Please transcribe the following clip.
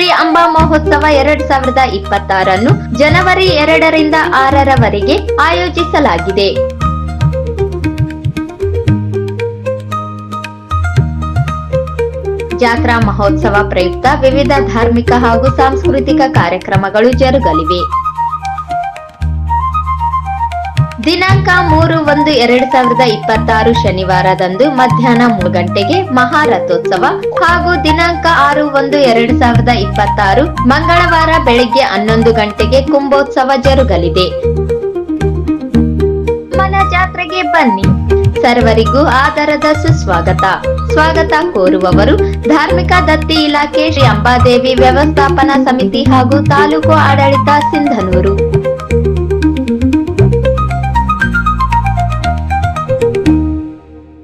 ಅಂಬಾ ಮಹೋತ್ಸವ ಎರಡ್ ಸಾವಿರದ ಇಪ್ಪತ್ತಾರನ್ನು ಜನವರಿ ಎರಡರಿಂದ ಆರರವರೆಗೆ ಆಯೋಜಿಸಲಾಗಿದೆ. ಜಾತ್ರಾ ಮಹೋತ್ಸವ ಪ್ರಯುಕ್ತ ವಿವಿಧ ಧಾರ್ಮಿಕ ಹಾಗೂ ಸಾಂಸ್ಕೃತಿಕ ಕಾರ್ಯಕ್ರಮಗಳು ಜರುಗಲಿವೆ. ದಿನಾಂಕ ಮೂರು ಒಂದು ಎರಡ್ ಸಾವಿರದ ಇಪ್ಪತ್ತಾರು ಶನಿವಾರದಂದು ಮಧ್ಯಾಹ್ನ ಮೂರು ಗಂಟೆಗೆ ಮಹಾರಥೋತ್ಸವ ಹಾಗೂ ದಿನಾಂಕ ಆರು ಒಂದು ಎರಡ್ ಸಾವಿರದ ಇಪ್ಪತ್ತಾರು ಮಂಗಳವಾರ ಬೆಳಗ್ಗೆ ಹನ್ನೊಂದು ಗಂಟೆಗೆ ಕುಂಭೋತ್ಸವ ಜರುಗಲಿದೆ. ಮನ ಜಾತ್ರೆಗೆ ಬನ್ನಿ. ಸರ್ವರಿಗೂ ಆಧಾರದ ಸುಸ್ವಾಗತ. ಸ್ವಾಗತ ಕೋರುವವರು ಧಾರ್ಮಿಕ ದತ್ತಿ ಇಲಾಖೆ ಶ್ರೀ ಅಂಬಾದೇವಿ ವ್ಯವಸ್ಥಾಪನಾ ಸಮಿತಿ ಹಾಗೂ ತಾಲೂಕು ಆಡಳಿತ ಸಿಂಧನೂರು.